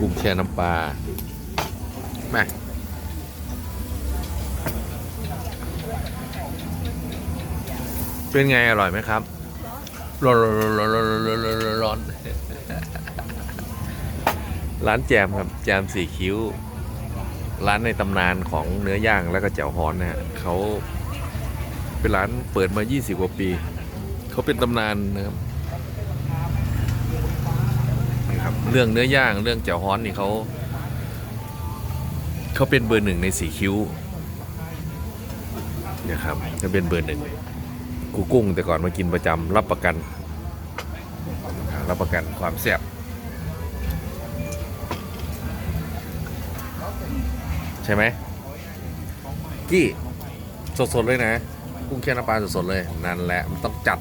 กุ้งแช่น้ำปลามาเป็นไงอร่อยไหมครับร้อนร้อนร้อนร้อนร้อนร้อนร้อนร้านแจมครับ แจมสี่คิ้ว ร้านในตำนานของเนื้อย่างแล้วก็แจ่วฮอนเนี่ยเขาเป็นร้านเปิดมา 20 กว่าปี เขาเป็นตำนานนะครับนี่ครับ เรื่องเนื้อย่างเรื่องแจ่วฮ้อนนี่เขาเขาเป็นเบอร์หนึ่งในสี่คิ้วนี่ยครับเขาเป็นเบอร์หนึ่งกูกุ้งแต่ก่อนมากินประจำรับประกัน รับประกันความแซ่บใช่ไหมกี้สดๆเลยนะ กุ้งแค่น้ำปลาสดๆเลย นั่นแหละ มันต้องจัด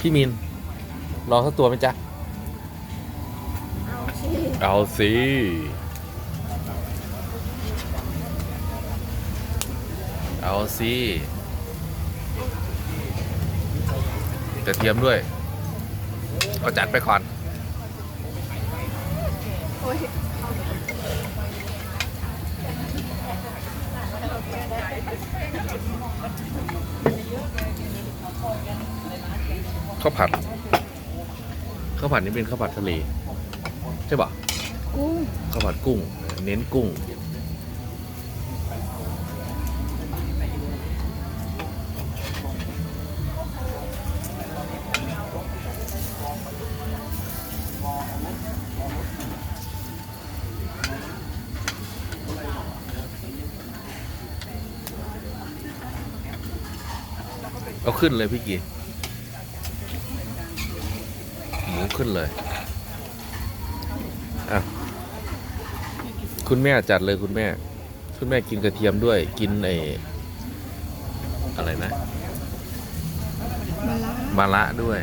พี่มิน ลองสักตัวไหมจ๊ะ เอาสิเอาสิเอาสิกระเทียมด้วย ก็จัดไปก่อน โอ้ยข้าวผัด ข้าวผัดนี่เป็นข้าวผัดทะเลใช่ปะกุ้งข้าวผัดกุ้ง เน้นกุ้ง เอาขึ้นเลยพี่กีหมู ขึ้นเลยอะคุณแม่จัดเลยคุณแม่ คุณแม่กินกระเทียมด้วย กินไออะไรนะมาละมาละด้วย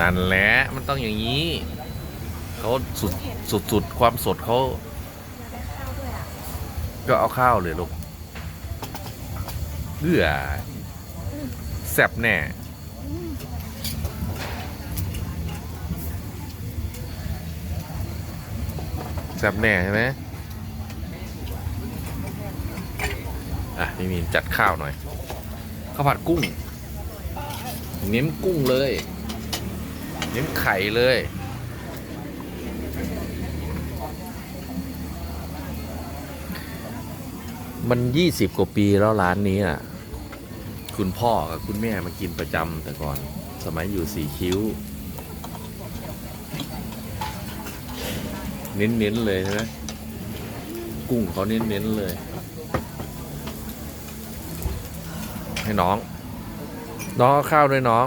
นั่นแหละมันต้องอย่างนี้เขาสุดสุดสุดความสดเขาก็เอาข้าวเลยลูกเอื้อแซบแน่ แซ่บแน่ใช่ไหมอะพี่มีนจัดข้าวหน่อยข้าวผัดกุ้ง เน้นกุ้งเลย เน้นไข่เลยมันยี่สิบกว่าปีแล้วร้านนี้อะ คุณพ่อกับคุณแม่มากินประจำแต่ก่อน สมัยอยู่สี่คิ้ว เน้นๆเลยใช่ไหมกุ้งเขาเน้นๆเลย ให้น้อง น้องเอาข้าวด้วยน้อง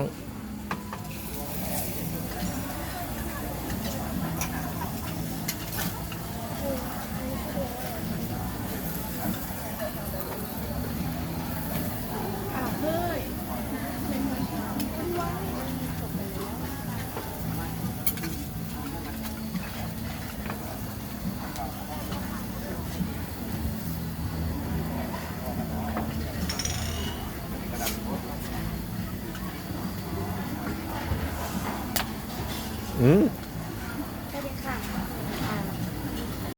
อืม